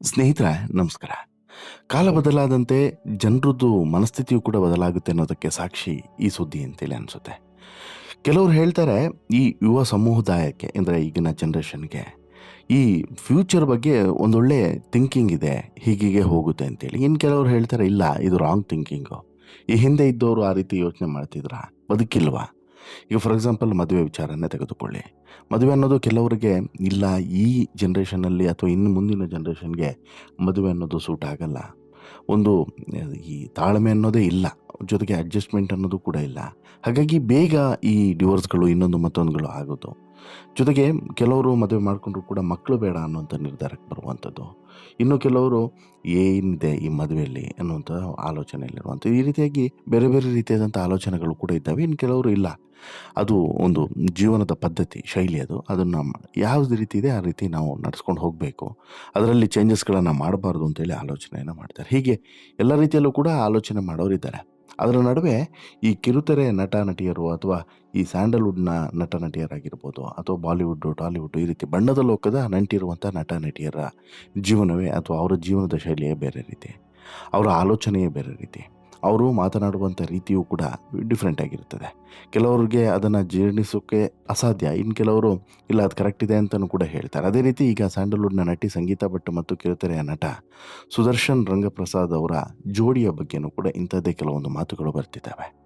ಸ್ನೇಹಿತರೆ, ನಮಸ್ಕಾರ. ಕಾಲ ಬದಲಾದಂತೆ ಜನರದ್ದು ಮನಸ್ಥಿತಿಯು ಕೂಡ ಬದಲಾಗುತ್ತೆ ಅನ್ನೋದಕ್ಕೆ ಸಾಕ್ಷಿ ಈ ಸುದ್ದಿ ಅಂತೇಳಿ ಅನಿಸುತ್ತೆ. ಕೆಲವರು ಹೇಳ್ತಾರೆ, ಈ ಯುವ ಸಮುದಾಯಕ್ಕೆ, ಅಂದರೆ ಈಗಿನ ಜನ್ರೇಷನ್ಗೆ, ಈ ಫ್ಯೂಚರ್ ಬಗ್ಗೆ ಒಂದೊಳ್ಳೆ ಥಿಂಕಿಂಗ್ ಇದೆ, ಹೀಗೀಗೆ ಹೋಗುತ್ತೆ ಅಂತೇಳಿ. ಇನ್ನು ಕೆಲವರು ಹೇಳ್ತಾರೆ, ಇಲ್ಲ, ಇದು ರಾಂಗ್ ಥಿಂಕಿಂಗು. ಈ ಹಿಂದೆ ಇದ್ದವರು ಆ ರೀತಿ ಯೋಚನೆ ಮಾಡ್ತಿದ್ರಾ? ಬದುಕಿಲ್ವಾ? ಈಗ ಫಾರ್ ಎಕ್ಸಾಂಪಲ್ ಮದುವೆ ವಿಚಾರನೇ ತೆಗೆದುಕೊಳ್ಳಿ. ಮದುವೆ ಅನ್ನೋದು ಕೆಲವರಿಗೆ ಇಲ್ಲ, ಈ ಜನ್ರೇಷನಲ್ಲಿ ಅಥವಾ ಇನ್ನು ಮುಂದಿನ ಜನ್ರೇಷನ್ಗೆ ಮದುವೆ ಅನ್ನೋದು ಸೂಟ್ ಆಗಲ್ಲ. ಒಂದು, ಈ ತಾಳ್ಮೆ ಅನ್ನೋದೇ ಇಲ್ಲ, ಜೊತೆಗೆ ಅಡ್ಜಸ್ಟ್ಮೆಂಟ್ ಅನ್ನೋದು ಕೂಡ ಇಲ್ಲ. ಹಾಗಾಗಿ ಬೇಗ ಈ ಡಿವೋರ್ಸ್ಗಳು ಇನ್ನೊಂದು ಮತ್ತೊಂದುಗಳು ಆಗೋದು. ಜೊತೆಗೆ ಕೆಲವರು ಮದುವೆ ಮಾಡಿಕೊಂಡ್ರು ಕೂಡ ಮಕ್ಕಳು ಬೇಡ ಅನ್ನುವಂಥ ನಿರ್ಧಾರಕ್ಕೆ ಬರುವಂಥದ್ದು. ಇನ್ನು ಕೆಲವರು ಏನಿದೆ ಈ ಮದುವೆಯಲ್ಲಿ ಅನ್ನುವಂಥ ಆಲೋಚನೆಯಲ್ಲಿರುವಂಥ ಈ ರೀತಿಯಾಗಿ ಬೇರೆ ಬೇರೆ ರೀತಿಯಾದಂಥ ಆಲೋಚನೆಗಳು ಕೂಡ ಇದ್ದಾವೆ, ಇನ್ನು ಕೆಲವರು ಇಲ್ಲ. ಅದು ಒಂದು ಜೀವನದ ಪದ್ಧತಿ, ಶೈಲಿ ಅದು. ಅದನ್ನು ಯಾವ ರೀತಿ ಇದೆ ಆ ರೀತಿ ನಾವು ನಡೆಸ್ಕೊಂಡು ಹೋಗಬೇಕು. ಅದರಲ್ಲಿ ಚೇಂಜಸ್ಗಳನ್ನು ಮಾಡಬಾರ್ದು ಅಂತೇಳಿ ಆಲೋಚನೆಯನ್ನು ಮಾಡ್ತಾರೆ. ಹೀಗೆ ಎಲ್ಲ ರೀತಿಯಲ್ಲೂ ಕೂಡ ಆಲೋಚನೆ ಮಾಡೋರಿದ್ದಾರೆ. ಅದರ ನಡುವೆ ಈ ಕಿರುತೆರೆ ನಟ ನಟಿಯರು ಅಥವಾ ಈ ಸ್ಯಾಂಡಲ್ವುಡ್ನ ನಟ ನಟಿಯರಾಗಿರ್ಬೋದು ಅಥವಾ ಬಾಲಿವುಡ್ಡು ಟಾಲಿವುಡ್ಡು ಈ ರೀತಿ ಬಣ್ಣದ ಲೋಕದ ನಂಟಿರುವಂಥ ನಟ ನಟಿಯರ ಜೀವನವೇ ಅಥವಾ ಅವರ ಜೀವನದ ಶೈಲಿಯೇ ಬೇರೆ ರೀತಿ. ಅವರ ಆಲೋಚನೆಯೇ ಬೇರೆ ರೀತಿ. ಅವರು ಮಾತನಾಡುವಂಥ ರೀತಿಯೂ ಕೂಡ ಡಿಫ್ರೆಂಟ್ ಆಗಿರ್ತದೆ ಕೆಲವರಿಗೆ ಅದನ್ನು ಜೀರ್ಣಿಸೋಕ್ಕೆ ಅಸಾಧ್ಯ. ಇನ್ನು ಕೆಲವರು, ಇಲ್ಲ, ಅದು ಕರೆಕ್ಟ್ ಇದೆ ಅಂತಲೂ ಕೂಡ ಹೇಳ್ತಾರೆ. ಅದೇ ರೀತಿ ಈಗ ಸ್ಯಾಂಡಲ್ವುಡ್ನ ನಟಿ ಸಂಗೀತ ಭಟ್ ಮತ್ತು ಕಿರುತೆರೆಯ ನಟ ಸುದರ್ಶನ್ ರಂಗಪ್ರಸಾದ್ ಅವರ ಜೋಡಿಯ ಬಗ್ಗೆನೂ ಕೂಡ ಇಂಥದ್ದೇ ಕೆಲವೊಂದು ಮಾತುಗಳು ಬರ್ತಿದ್ದಾವೆ.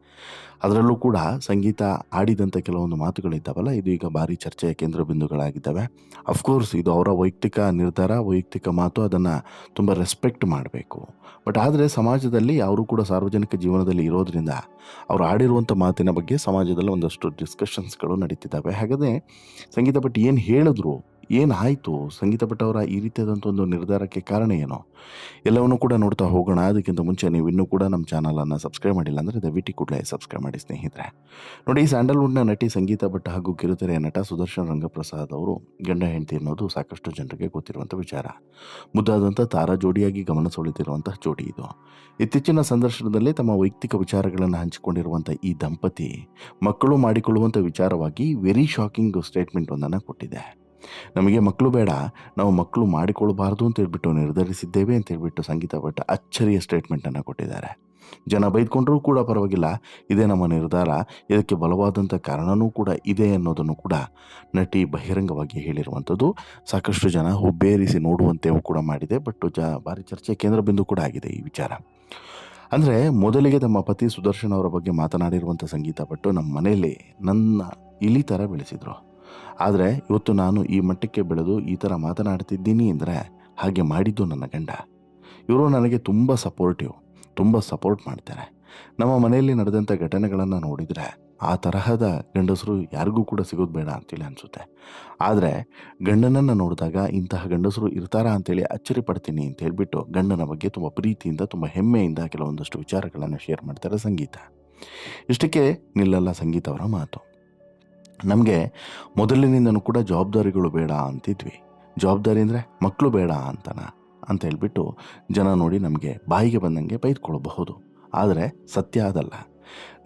ಅದರಲ್ಲೂ ಕೂಡ ಸಂಗೀತ ಆಡಿದಂಥ ಕೆಲವೊಂದು ಮಾತುಗಳಿದ್ದಾವಲ್ಲ, ಇದು ಈಗ ಭಾರಿ ಚರ್ಚೆಯ ಕೇಂದ್ರ ಬಿಂದುಗಳಾಗಿದ್ದಾವೆ ಅಫ್ಕೋರ್ಸ್ ಇದು ಅವರ ವೈಯಕ್ತಿಕ ನಿರ್ಧಾರ, ವೈಯಕ್ತಿಕ ಮಾತು, ಅದನ್ನು ತುಂಬ ರೆಸ್ಪೆಕ್ಟ್ ಮಾಡಬೇಕು. ಬಟ್ ಆದರೆ ಸಮಾಜದಲ್ಲಿ ಅವರು ಕೂಡ ಸಾರ್ವಜನಿಕ ಜೀವನದಲ್ಲಿ ಇರೋದರಿಂದ ಅವರು ಆಡಿರುವಂಥ ಮಾತಿನ ಬಗ್ಗೆ ಸಮಾಜದಲ್ಲಿ ಒಂದಷ್ಟು ಡಿಸ್ಕಷನ್ಸ್ಗಳು ನಡೀತಿದ್ದಾವೆ. ಹಾಗಾದರೆ ಸಂಗೀತ ಭಟ್ ಏನು ಹೇಳಿದ್ರು ಏನಾಯಿತು? ಸಂಗೀತ ಭಟ್ ಅವರ ಈ ರೀತಿಯಾದಂಥ ಒಂದು ನಿರ್ಧಾರಕ್ಕೆ ಕಾರಣ ಏನು? ಎಲ್ಲವನ್ನೂ ಕೂಡ ನೋಡ್ತಾ ಹೋಗೋಣ. ಅದಕ್ಕಿಂತ ಮುಂಚೆ ನೀವು ಇನ್ನೂ ಕೂಡ ನಮ್ಮ ಚಾನಲನ್ನು ಸಬ್ಸ್ಕ್ರೈಬ್ ಮಾಡಿಲ್ಲ ಅಂದರೆ ದಯವಿಟ್ಟು ಕೂಡಲೇ ಸಬ್ಸ್ಕ್ರೈಬ್ ಮಾಡಿ ಸ್ನೇಹಿತರೆ. ನೋಡಿ, ಸ್ಯಾಂಡಲ್ವುಡ್ನ ನಟಿ ಸಂಗೀತ ಭಟ್ ಹಾಗೂ ಕಿರುತೆರೆಯ ನಟ ಸುದರ್ಶನ್ ರಂಗಪ್ರಸಾದ್ ಅವರು ಗಂಡ ಹೆಂಡತಿ ಅನ್ನೋದು ಸಾಕಷ್ಟು ಜನರಿಗೆ ಗೊತ್ತಿರುವಂಥ ವಿಚಾರ. ಮುದ್ದಾದಂಥ ತಾರಾ ಜೋಡಿಯಾಗಿ ಗಮನ ಸೆಳೆದಿರುವಂತಹ ಜೋಡಿ ಇದು. ಇತ್ತೀಚಿನ ಸಂದರ್ಶನದಲ್ಲಿ ತಮ್ಮ ವೈಯಕ್ತಿಕ ವಿಚಾರಗಳನ್ನು ಹಂಚಿಕೊಂಡಿರುವಂಥ ಈ ದಂಪತಿ ಮಕ್ಕಳು ಮಾಡಿಕೊಳ್ಳುವಂಥ ವಿಚಾರವಾಗಿ ವೆರಿ ಶಾಕಿಂಗ್ ಸ್ಟೇಟ್ಮೆಂಟ್ ಒಂದನ್ನು ಕೊಟ್ಟಿದೆ. ನಮಗೆ ಮಕ್ಕಳು ಬೇಡ, ನಾವು ಮಕ್ಕಳು ಮಾಡಿಕೊಳ್ಬಾರ್ದು ಅಂತ ಹೇಳ್ಬಿಟ್ಟು ನಿರ್ಧರಿಸಿದ್ದೇವೆ ಅಂತ ಹೇಳ್ಬಿಟ್ಟು ಸಂಗೀತ ಭಟ್ಟ ಅಚ್ಚರಿಯ ಸ್ಟೇಟ್ಮೆಂಟನ್ನು ಕೊಟ್ಟಿದ್ದಾರೆ. ಜನ ಬೈದ್ಕೊಂಡ್ರೂ ಕೂಡ ಪರವಾಗಿಲ್ಲ, ಇದೇ ನಮ್ಮ ನಿರ್ಧಾರ, ಇದಕ್ಕೆ ಬಲವಾದಂಥ ಕಾರಣವೂ ಕೂಡ ಇದೆ ಅನ್ನೋದನ್ನು ಕೂಡ ನಟಿ ಬಹಿರಂಗವಾಗಿ ಹೇಳಿರುವಂಥದ್ದು. ಸಾಕಷ್ಟು ಜನ ಹುಬ್ಬೇರಿಸಿ ನೋಡುವಂತೆಯೂ ಕೂಡ ಮಾಡಿದೆ, ಬಟ್ ಜ ಭಾರಿ ಚರ್ಚೆ ಕೇಂದ್ರ ಬಿಂದು ಕೂಡ ಆಗಿದೆ ಈ ವಿಚಾರ. ಅಂದರೆ ಮೊದಲಿಗೆ ತಮ್ಮ ಪತಿ ಸುದರ್ಶನ್ ಅವರ ಬಗ್ಗೆ ಮಾತನಾಡಿರುವಂಥ ಸಂಗೀತ ಪಟ್ಟು ನಮ್ಮ ಮನೆಯಲ್ಲಿ ನನ್ನ ಇಲಿ ಥರ ಬೆಳೆಸಿದರು. ಆದರೆ ಇವತ್ತು ನಾನು ಈ ಮಟ್ಟಕ್ಕೆ ಬೆಳೆದು ಈ ಥರ ಮಾತನಾಡ್ತಿದ್ದೀನಿ ಅಂದರೆ ಹಾಗೆ ಮಾಡಿದ್ದು ನನ್ನ ಗಂಡ. ಇವರು ನನಗೆ ತುಂಬ ಸಪೋರ್ಟಿವ್ ತುಂಬ ಸಪೋರ್ಟ್ ಮಾಡ್ತಾರೆ. ನಮ್ಮ ಮನೆಯಲ್ಲಿ ನಡೆದಂಥ ಘಟನೆಗಳನ್ನು ನೋಡಿದರೆ ಆ ತರಹದ ಗಂಡಸರು ಯಾರಿಗೂ ಕೂಡ ಸಿಗೋದು ಬೇಡ ಅಂತೇಳಿ ಅನಿಸುತ್ತೆ. ಆದರೆ ಗಂಡನನ್ನು ನೋಡಿದಾಗ ಇಂತಹ ಗಂಡಸರು ಇರ್ತಾರಾ ಅಂತೇಳಿ ಅಚ್ಚರಿ ಪಡ್ತೀನಿ ಅಂತ ಹೇಳಿಬಿಟ್ಟು ಗಂಡನ ಬಗ್ಗೆ ತುಂಬ ಪ್ರೀತಿಯಿಂದ, ತುಂಬ ಹೆಮ್ಮೆಯಿಂದ ಕೆಲವೊಂದಷ್ಟು ವಿಚಾರಗಳನ್ನು ಶೇರ್ ಮಾಡ್ತಾರೆ ಸಂಗೀತ. ಇಷ್ಟಕ್ಕೆ ನಿಲ್ಲಲ್ಲ ಸಂಗೀತ ಅವರ ಮಾತು. ನಮಗೆ ಮೊದಲಿನಿಂದನೂ ಕೂಡ ಜವಾಬ್ದಾರಿಗಳು ಬೇಡ ಅಂತಿದ್ವಿ. ಜವಾಬ್ದಾರಿ ಅಂದರೆ ಮಕ್ಕಳು ಬೇಡ ಅಂತನ? ಅಂತ ಹೇಳ್ಬಿಟ್ಟು ಜನ ನೋಡಿ ನಮಗೆ ಬಾಯಿಗೆ ಬಂದಂಗೆ ಬೈದ್ಕೊಳ್ಬಹುದು. ಆದರೆ ಸತ್ಯ ಅದಲ್ಲ.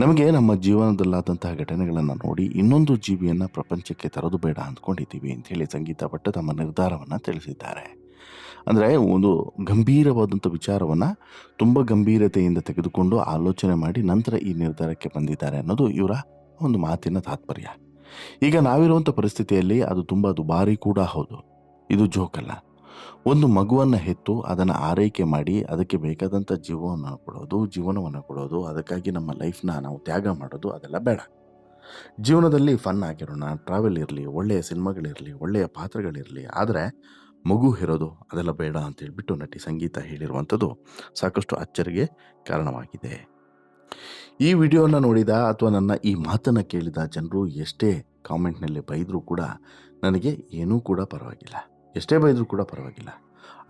ನಮಗೆ ನಮ್ಮ ಜೀವನದಲ್ಲಾದಂತಹ ಘಟನೆಗಳನ್ನು ನೋಡಿ ಇನ್ನೊಂದು ಜೀವಿಯನ್ನು ಪ್ರಪಂಚಕ್ಕೆ ತರೋದು ಬೇಡ ಅಂದ್ಕೊಂಡಿದ್ದೀವಿ ಅಂತೇಳಿ ಸಂಗೀತ ಭಟ್ ತಮ್ಮ ನಿರ್ಧಾರವನ್ನು ತಿಳಿಸಿದ್ದಾರೆ. ಅಂದರೆ ಒಂದು ಗಂಭೀರವಾದಂಥ ವಿಚಾರವನ್ನು ತುಂಬ ಗಂಭೀರತೆಯಿಂದ ತೆಗೆದುಕೊಂಡು ಆಲೋಚನೆ ಮಾಡಿ ನಂತರ ಈ ನಿರ್ಧಾರಕ್ಕೆ ಬಂದಿದ್ದಾರೆ ಅನ್ನೋದು ಇವರ ಒಂದು ಮಾತಿನ ತಾತ್ಪರ್ಯ. ಈಗ ನಾವಿರುವಂಥ ಪರಿಸ್ಥಿತಿಯಲ್ಲಿ ಅದು ತುಂಬ ದುಬಾರಿ ಕೂಡ ಹೌದು. ಇದು ಜೋಕಲ್ಲ ಒಂದು ಮಗುವನ್ನು ಹೆತ್ತು ಅದನ್ನು ಆರೈಕೆ ಮಾಡಿ ಅದಕ್ಕೆ ಬೇಕಾದಂಥ ಜೀವವನ್ನು ಕೊಡೋದು, ಜೀವನವನ್ನು ಕೊಡೋದು, ಅದಕ್ಕಾಗಿ ನಮ್ಮ ಲೈಫ್ನ ನಾವು ತ್ಯಾಗ ಮಾಡೋದು ಅದೆಲ್ಲ ಬೇಡ. ಜೀವನದಲ್ಲಿ ಫನ್ ಆಗಿರೋಣ ಟ್ರಾವೆಲ್ ಇರಲಿ, ಒಳ್ಳೆಯ ಸಿನಿಮಾಗಳಿರಲಿ, ಒಳ್ಳೆಯ ಪಾತ್ರಗಳಿರಲಿ, ಆದರೆ ಮಗು ಇರೋದು ಅದೆಲ್ಲ ಬೇಡ ಅಂತ ಹೇಳಿಬಿಟ್ಟು ನಟಿ ಸಂಗೀತ ಹೇಳಿರುವಂಥದ್ದು ಸಾಕಷ್ಟು ಅಚ್ಚರಿಗೆ ಕಾರಣವಾಗಿದೆ. ಈ ವಿಡಿಯೋನ ನೋಡಿದ ಅಥವಾ ನನ್ನ ಈ ಮಾತನ್ನು ಕೇಳಿದ ಜನರು ಎಷ್ಟೇ ಕಾಮೆಂಟ್ನಲ್ಲಿ ಬೈದರೂ ಕೂಡ ನನಗೆ ಏನೂ ಕೂಡ ಪರವಾಗಿಲ್ಲ. ಎಷ್ಟೇ ಬೈದರೂ ಕೂಡ ಪರವಾಗಿಲ್ಲ.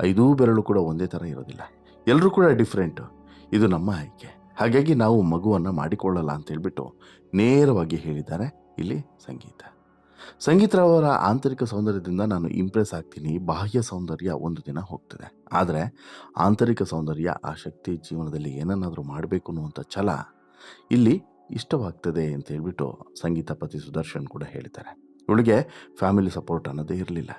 ಐದೂ ಬೆರಳು ಕೂಡ ಒಂದೇ ಥರ ಇರೋದಿಲ್ಲ. ಎಲ್ಲರೂ ಕೂಡ ಡಿಫ್ರೆಂಟು. ಇದು ನಮ್ಮ ಆಯ್ಕೆ. ಹಾಗಾಗಿ ನಾವು ಮಗುವನ್ನು ಮಾಡಿಕೊಳ್ಳಲ್ಲ ಅಂತ ಹೇಳಿಬಿಟ್ಟು ನೇರವಾಗಿ ಹೇಳಿದ್ದಾರೆ ಇಲ್ಲಿ ಸಂಗೀತ. ಸಂಗೀತರವರ ಆಂತರಿಕ ಸೌಂದರ್ಯದಿಂದ ನಾನು ಇಂಪ್ರೆಸ್ ಆಗ್ತೀನಿ. ಬಾಹ್ಯ ಸೌಂದರ್ಯ ಒಂದು ದಿನ ಹೋಗ್ತದೆ. ಆದರೆ ಆಂತರಿಕ ಸೌಂದರ್ಯ ಆ ಶಕ್ತಿ ಜೀವನದಲ್ಲಿ ಏನನ್ನಾದರೂ ಮಾಡಬೇಕು ಅನ್ನುವಂಥ ಛಲ ಇಲ್ಲಿ ಇಷ್ಟವಾಗ್ತದೆ ಅಂತ ಹೇಳ್ಬಿಟ್ಟು ಸಂಗೀತ ಪತಿ ಸುದರ್ಶನ್ ಕೂಡ ಹೇಳ್ತಾರೆ ಇವಳಿಗೆ ಫ್ಯಾಮಿಲಿ ಸಪೋರ್ಟ್ ಅನ್ನೋದೇ ಇರಲಿಲ್ಲ.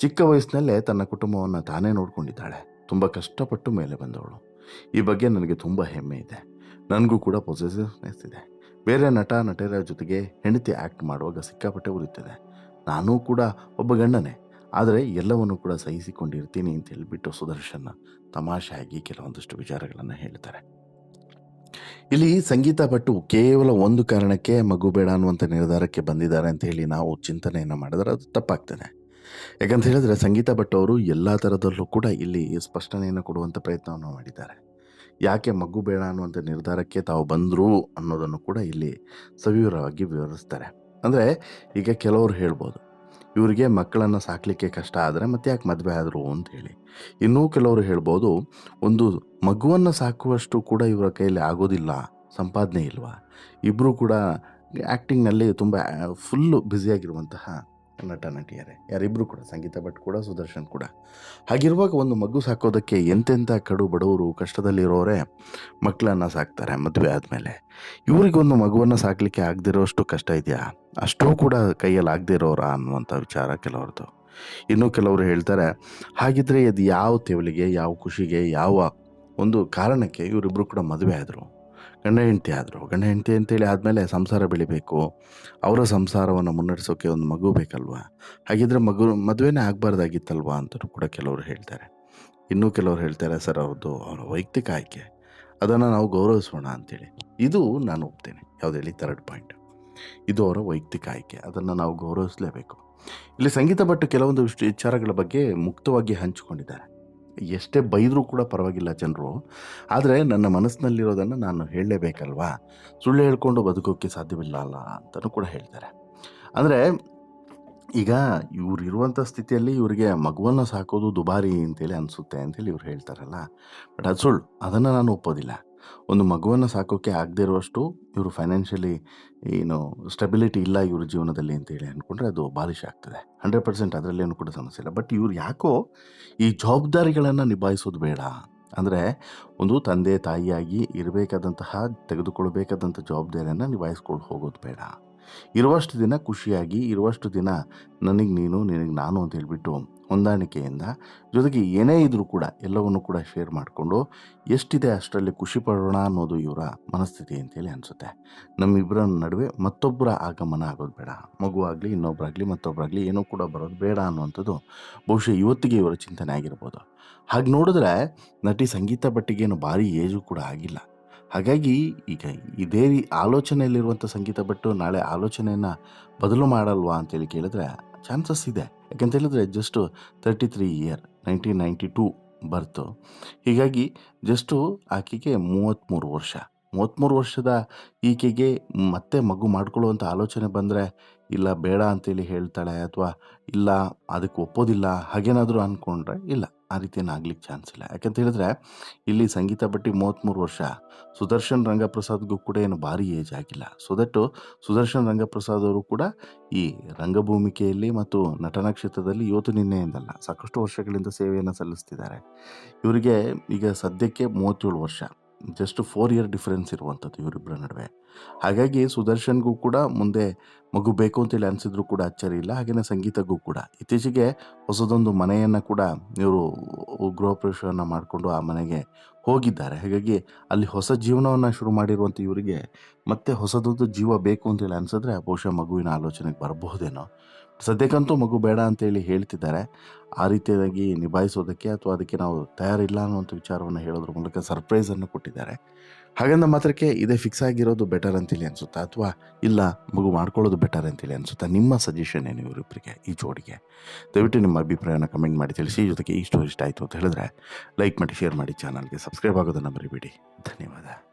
ಚಿಕ್ಕ ವಯಸ್ಸಿನಲ್ಲೇ ತನ್ನ ಕುಟುಂಬವನ್ನು ತಾನೇ ನೋಡ್ಕೊಂಡಿದ್ದಾಳೆ. ತುಂಬ ಕಷ್ಟಪಟ್ಟು ಮೇಲೆ ಬಂದವಳು. ಈ ಬಗ್ಗೆ ನನಗೆ ತುಂಬ ಹೆಮ್ಮೆ ಇದೆ. ನನಗೂ ಕೂಡ ಪೊಸೆಸಿವ್ನೆಸ್ ಇದೆ. ಬೇರೆ ನಟ, ನಟರ ಜೊತೆಗೆ ಹೆಂಡತಿ ಆ್ಯಕ್ಟ್ ಮಾಡುವಾಗ ಸಿಕ್ಕಾಪಟ್ಟೆ ಉರಿತದೆ. ನಾನೂ ಕೂಡ ಒಬ್ಬ ಗಂಡನೇ. ಆದರೆ ಎಲ್ಲವನ್ನು ಕೂಡ ಸಹಿಸಿಕೊಂಡಿರ್ತೀನಿ ಅಂತ ಹೇಳಿಬಿಟ್ಟು ಸುದರ್ಶನ್ ತಮಾಷೆಯಾಗಿ ಕೆಲವೊಂದಷ್ಟು ವಿಚಾರಗಳನ್ನು ಹೇಳ್ತಾರೆ ಇಲ್ಲಿ ಸಂಗೀತ ಭಟ್ಟು ಕೇವಲ ಒಂದು ಕಾರಣಕ್ಕೆ ಮಗು ಬೇಡ ಅನ್ನುವಂಥ ನಿರ್ಧಾರಕ್ಕೆ ಬಂದಿದ್ದಾರೆ ಅಂತ ಹೇಳಿ ನಾವು ಚಿಂತನೆಯನ್ನು ಮಾಡಿದರೆ ಅದು ತಪ್ಪಾಗ್ತದೆ. ಯಾಕಂತ ಹೇಳಿದ್ರೆ ಸಂಗೀತ ಭಟ್ ಅವರು ಎಲ್ಲ ಥರದಲ್ಲೂ ಕೂಡ ಇಲ್ಲಿ ಸ್ಪಷ್ಟನೆಯನ್ನು ಕೊಡುವಂಥ ಪ್ರಯತ್ನವನ್ನು ಮಾಡಿದ್ದಾರೆ. ಯಾಕೆ ಮಗು ಬೇಡ ಅನ್ನುವಂಥ ನಿರ್ಧಾರಕ್ಕೆ ತಾವು ಬಂದರು ಅನ್ನೋದನ್ನು ಕೂಡ ಇಲ್ಲಿ ಸವಿವರವಾಗಿ ವಿವರಿಸ್ತಾರೆ. ಅಂದರೆ ಈಗ ಕೆಲವರು ಹೇಳ್ಬೋದು ಇವರಿಗೆ ಮಕ್ಕಳನ್ನು ಸಾಕಲಿಕ್ಕೆ ಕಷ್ಟ ಆದರೆ ಮತ್ತೆ ಯಾಕೆ ಮದುವೆ ಆದರು ಅಂತೇಳಿ ಇನ್ನೂ ಕೆಲವರು ಹೇಳ್ಬೋದು, ಒಂದು ಮಗುವನ್ನು ಸಾಕುವಷ್ಟು ಕೂಡ ಇವರ ಕೈಯಲ್ಲಿ ಆಗೋದಿಲ್ಲ, ಸಂಪಾದನೆ ಇಲ್ವಾ? ಇಬ್ಬರೂ ಕೂಡ ಆ್ಯಕ್ಟಿಂಗ್ನಲ್ಲಿ ತುಂಬ ಫುಲ್ಲು ಬ್ಯುಸಿಯಾಗಿರುವಂತಹ ನಟ ನಟಿಯರೇ ಯಾರಿಬ್ಬರು ಕೂಡ, ಸಂಗೀತ ಭಟ್ ಕೂಡ, ಸುದರ್ಶನ್ ಕೂಡ. ಹಾಗಿರುವಾಗ ಒಂದು ಮಗು ಸಾಕೋದಕ್ಕೆ ಎಂತೆಂಥ ಕಡು ಬಡವರು ಕಷ್ಟದಲ್ಲಿರೋರೇ ಮಕ್ಕಳನ್ನು ಸಾಕ್ತಾರೆ ಮದುವೆ ಆದಮೇಲೆ. ಇವರಿಗೊಂದು ಮಗುವನ್ನು ಸಾಕಲಿಕ್ಕೆ ಆಗದಿರೋಷ್ಟು ಕಷ್ಟ ಇದೆಯಾ? ಅಷ್ಟೂ ಕೂಡ ಕೈಯಲ್ಲಿ ಆಗದಿರೋರ ಅನ್ನುವಂಥ ವಿಚಾರ ಕೆಲವ್ರದ್ದು. ಇನ್ನೂ ಕೆಲವರು ಹೇಳ್ತಾರೆ, ಹಾಗಿದ್ರೆ ಅದು ಯಾವ ತೆವಲಿಗೆ ಯಾವ ಖುಷಿಗೆ, ಯಾವ ಒಂದು ಕಾರಣಕ್ಕೆ ಇವರಿಬ್ಬರು ಕೂಡ ಮದುವೆ ಆದರು? ಗಂಡ ಹೆಂಡತಿ ಆದರು. ಗಂಡ ಹೆಂಡತಿ ಅಂತೇಳಿ ಆದಮೇಲೆ ಸಂಸಾರ ಬೆಳಿಬೇಕು. ಅವರ ಸಂಸಾರವನ್ನು ಮುನ್ನಡೆಸೋಕ್ಕೆ ಒಂದು ಮಗು ಬೇಕಲ್ವಾ? ಹಾಗಿದ್ರೆ ಮಗು ಮದುವೆನೇ ಆಗಬಾರ್ದಾಗಿತ್ತಲ್ವಾ ಅಂತಲೂ ಕೂಡ ಕೆಲವರು ಹೇಳ್ತಾರೆ. ಇನ್ನೂ ಕೆಲವರು ಹೇಳ್ತಾರೆ, ಸರ್, ಅವ್ರದ್ದು ಅವರ ವೈಯಕ್ತಿಕ ಆಯ್ಕೆ. ಅದನ್ನು ನಾವು ಗೌರವಿಸೋಣ ಅಂತೇಳಿ. ಇದು ನಾನು ಒಪ್ತೇನೆ. ಯಾವ್ದು ಹೇಳಿ? Third point. ಇದು ಅವರ ವೈಯಕ್ತಿಕ ಆಯ್ಕೆ. ಅದನ್ನು ನಾವು ಗೌರವಿಸಲೇಬೇಕು. ಇಲ್ಲಿ ಸಂಗೀತ ಭಟ್ಟು ಕೆಲವೊಂದು ವಿಚಾರಗಳ ಬಗ್ಗೆ ಮುಕ್ತವಾಗಿ ಹಂಚಿಕೊಂಡಿದ್ದಾರೆ. ಎಷ್ಟೇ ಬೈದರೂ ಕೂಡ ಪರವಾಗಿಲ್ಲ ಜನರು. ಆದರೆ ನನ್ನ ಮನಸ್ಸಿನಲ್ಲಿರೋದನ್ನು ನಾನು ಹೇಳಲೇಬೇಕಲ್ವಾ? ಸುಳ್ಳು ಹೇಳ್ಕೊಂಡು ಬದುಕೋಕ್ಕೆ ಸಾಧ್ಯವಿಲ್ಲ ಅಲ್ಲ ಅಂತಲೂ ಕೂಡ ಹೇಳ್ತಾರೆ. ಅಂದರೆ ಈಗ ಇವ್ರು ಇರುವಂಥ ಸ್ಥಿತಿಯಲ್ಲಿ ಇವರಿಗೆ ಮಗುವನ್ನು ಸಾಕೋದು ದುಬಾರಿ ಅಂತೇಳಿ ಅನಿಸುತ್ತೆ ಅಂತೇಳಿ ಇವ್ರು ಹೇಳ್ತಾರಲ್ಲ. ಬಟ್ ಅದು ಸುಳ್ಳು. ಅದನ್ನು ನಾನು ಒಪ್ಪೋದಿಲ್ಲ. ಒಂದು ಮಗುವನ್ನು ಸಾಕೋಕ್ಕೆ ಆಗದೇ ಇರುವಷ್ಟು ಇವರು ಫೈನಾನ್ಷಿಯಲಿ ಏನು ಸ್ಟೆಬಿಲಿಟಿ ಇಲ್ಲ ಇವ್ರ ಜೀವನದಲ್ಲಿ ಅಂತೇಳಿ ಅಂದ್ಕೊಂಡ್ರೆ ಅದು ಬಾಲಿಷ್ ಆಗ್ತದೆ. ಹಂಡ್ರೆಡ್ ಪರ್ಸೆಂಟ್ ಅದರಲ್ಲೇನು ಕೂಡ ಸಮಸ್ಯೆ ಇಲ್ಲ. ಬಟ್ ಇವ್ರು ಯಾಕೋ ಈ ಜವಾಬ್ದಾರಿಗಳನ್ನು ನಿಭಾಯಿಸೋದು ಬೇಡ. ಅಂದರೆ ಒಂದು ತಂದೆ ತಾಯಿಯಾಗಿ ಇರಬೇಕಾದಂತಹ ತೆಗೆದುಕೊಳ್ಬೇಕಾದಂಥ ಜವಾಬ್ದಾರಿಯನ್ನು ನಿಭಾಯಿಸ್ಕೊಂಡು ಹೋಗೋದು ಬೇಡ. ಇರುವಷ್ಟು ದಿನ ಖುಷಿಯಾಗಿ, ಇರುವಷ್ಟು ದಿನ ನನಗೆ ನೀನು, ನಿನಗೆ ನಾನು ಅಂತ ಹೇಳಿಬಿಟ್ಟು ಹೊಂದಾಣಿಕೆಯಿಂದ ಜೊತೆಗೆ ಏನೇ ಇದ್ರೂ ಕೂಡ ಎಲ್ಲವನ್ನು ಕೂಡ ಶೇರ್ ಮಾಡಿಕೊಂಡು ಎಷ್ಟಿದೆ ಅಷ್ಟರಲ್ಲಿ ಖುಷಿ ಪಡೋಣ ಅನ್ನೋದು ಇವರ ಮನಸ್ಥಿತಿ ಅಂತೇಳಿ ಅನಿಸುತ್ತೆ. ನಮ್ಮಿಬ್ಬರ ನಡುವೆ ಮತ್ತೊಬ್ಬರ ಆಗಮನ ಆಗೋದು ಬೇಡ. ಮಗುವಾಗಲಿ ಇನ್ನೊಬ್ಬರಾಗಲಿ ಮತ್ತೊಬ್ಬರಾಗಲಿ ಏನೂ ಕೂಡ ಬರೋದು ಬೇಡ ಅನ್ನುವಂಥದ್ದು ಬಹುಶಃ ಇವತ್ತಿಗೆ ಇವರ ಚಿಂತನೆ ಆಗಿರ್ಬೋದು. ಹಾಗೆ ನೋಡಿದ್ರೆ ನಟಿ ಸಂಗೀತ ಭಟ್ಟಿಗೇನು ಭಾರಿ ಏಜು ಕೂಡ ಆಗಿಲ್ಲ. ಹಾಗಾಗಿ ಈಗ ಇದೇ ರೀ ಆಲೋಚನೆಯಲ್ಲಿರುವಂಥ ಸಂಗೀತ ಬಿಟ್ಟು ನಾಳೆ ಆಲೋಚನೆಯನ್ನು ಬದಲು ಮಾಡಲ್ವಾ ಅಂತೇಳಿ ಕೇಳಿದ್ರೆ ಚಾನ್ಸಸ್ ಇದೆ. ಯಾಕಂತ ಹೇಳಿದ್ರೆ just thirty three year nineteen ninety two ಬರ್ತು. ಹೀಗಾಗಿ ಜಸ್ಟು ಆಕೆಗೆ ಮೂವತ್ತ್ಮೂರು ವರ್ಷ. ಮೂವತ್ತ್ಮೂರು ವರ್ಷದ ಈಕೆಗೆ ಮತ್ತೆ ಮಗು ಮಾಡ್ಕೊಳ್ಳುವಂಥ ಆಲೋಚನೆ ಬಂದರೆ ಇಲ್ಲ ಬೇಡ ಅಂತೇಳಿ ಹೇಳ್ತಾಳೆ ಅಥವಾ ಇಲ್ಲ ಅದಕ್ಕೆ ಒಪ್ಪೋದಿಲ್ಲ, ಹಾಗೇನಾದರೂ ಅಂದ್ಕೊಂಡ್ರೆ ಇಲ್ಲ, ಆ ರೀತಿಯನ್ನು ಆಗ್ಲಿಕ್ಕೆ ಚಾನ್ಸ್ ಇಲ್ಲ. ಯಾಕಂತ ಹೇಳಿದ್ರೆ ಇಲ್ಲಿ ಸಂಗೀತ ಭಟ್ಟಿ ಮೂವತ್ತ್ಮೂರು ವರ್ಷ, ಸುದರ್ಶನ್ ರಂಗಪ್ರಸಾದ್ಗೂ ಕೂಡ ಏನು ಭಾರಿ ಏಜ್ ಆಗಿಲ್ಲ. ಸೊ ದಟ್ಟು ಸುದರ್ಶನ್ ರಂಗಪ್ರಸಾದ್ ಅವರು ಕೂಡ ಈ ರಂಗಭೂಮಿಕೆಯಲ್ಲಿ ಮತ್ತು ನಟನಾ ಕ್ಷೇತ್ರದಲ್ಲಿ ಇವತ್ತು ನಿನ್ನೆಯಿಂದಲ್ಲ ಸಾಕಷ್ಟು ವರ್ಷಗಳಿಂದ ಸೇವೆಯನ್ನು ಸಲ್ಲಿಸ್ತಿದ್ದಾರೆ. ಇವರಿಗೆ ಈಗ ಸದ್ಯಕ್ಕೆ ಮೂವತ್ತೇಳು ವರ್ಷ. ಜಸ್ಟ್ ಫೋರ್ ಇಯರ್ ಡಿಫ್ರೆನ್ಸ್ ಇರುವಂಥದ್ದು ಇವರಿಬ್ಬರ ನಡುವೆ. ಹಾಗಾಗಿ ಸುದರ್ಶನ್ಗೂ ಕೂಡ ಮುಂದೆ ಮಗು ಬೇಕು ಅಂತೇಳಿ ಅನಿಸಿದ್ರು ಕೂಡ ಅಚ್ಚರಿ ಇಲ್ಲ ಹಾಗೆಯೇ ಸಂಗೀತಗೂ ಕೂಡ. ಇತ್ತೀಚೆಗೆ ಹೊಸದೊಂದು ಮನೆಯನ್ನು ಕೂಡ ಇವರು ಗೃಹ ಪ್ರವೇಶವನ್ನು ಮಾಡಿಕೊಂಡು ಆ ಮನೆಗೆ ಹೋಗಿದ್ದಾರೆ. ಹಾಗಾಗಿ ಅಲ್ಲಿ ಹೊಸ ಜೀವನವನ್ನು ಶುರು ಮಾಡಿರುವಂಥ ಇವರಿಗೆ ಮತ್ತೆ ಹೊಸದೊಂದು ಜೀವ ಬೇಕು ಅಂತೇಳಿ ಅನಿಸಿದ್ರೆ ಬಹುಶಃ ಮಗುವಿನ ಆಲೋಚನೆಗೆ ಬರಬಹುದೇನೋ ಸದ್ಯಕ್ಕಂತೂ ಮಗು ಬೇಡ ಅಂತೇಳಿ ಹೇಳ್ತಿದ್ದಾರೆ. ಆ ರೀತಿಯಾಗಿ ನಿಭಾಯಿಸೋದಕ್ಕೆ ಅಥವಾ ಅದಕ್ಕೆ ನಾವು ತಯಾರಿಲ್ಲ ಅನ್ನುವಂಥ ವಿಚಾರವನ್ನು ಹೇಳೋದ್ರ ಮೂಲಕ ಸರ್ಪ್ರೈಸನ್ನು ಕೊಟ್ಟಿದ್ದಾರೆ. ಹಾಗಂದ ಮಾತ್ರಕ್ಕೆ ಇದೇ ಫಿಕ್ಸ್ ಆಗಿರೋದು ಬೆಟರ್ ಅಂತೇಳಿ ಅನಿಸುತ್ತಾ ಅಥವಾ ಇಲ್ಲ ಮಗು ಮಾಡ್ಕೊಳ್ಳೋದು ಬೆಟರ್ ಅಂತೇಳಿ ಅನಿಸುತ್ತಾ? ನಿಮ್ಮ ಸಜೆಷನ್ ಏನು ಇವರಿಬ್ಬರಿಗೆ ಈ ಜೋಡಿಗೆ? ದಯವಿಟ್ಟು ನಿಮ್ಮ ಅಭಿಪ್ರಾಯನ ಕಮೆಂಟ್ ಮಾಡಿ ತಿಳಿಸಿ. ಜೊತೆಗೆ ಈ ಸ್ಟೋರಿ ಇಷ್ಟ ಆಯಿತು ಅಂತ ಹೇಳಿದ್ರೆ ಲೈಕ್ ಮಾಡಿ ಶೇರ್ ಮಾಡಿ ಚಾನಲ್ಗೆ ಸಬ್ಸ್ಕ್ರೈಬ್ ಆಗೋದನ್ನು ಮರಿಬೇಡಿ. ಧನ್ಯವಾದ.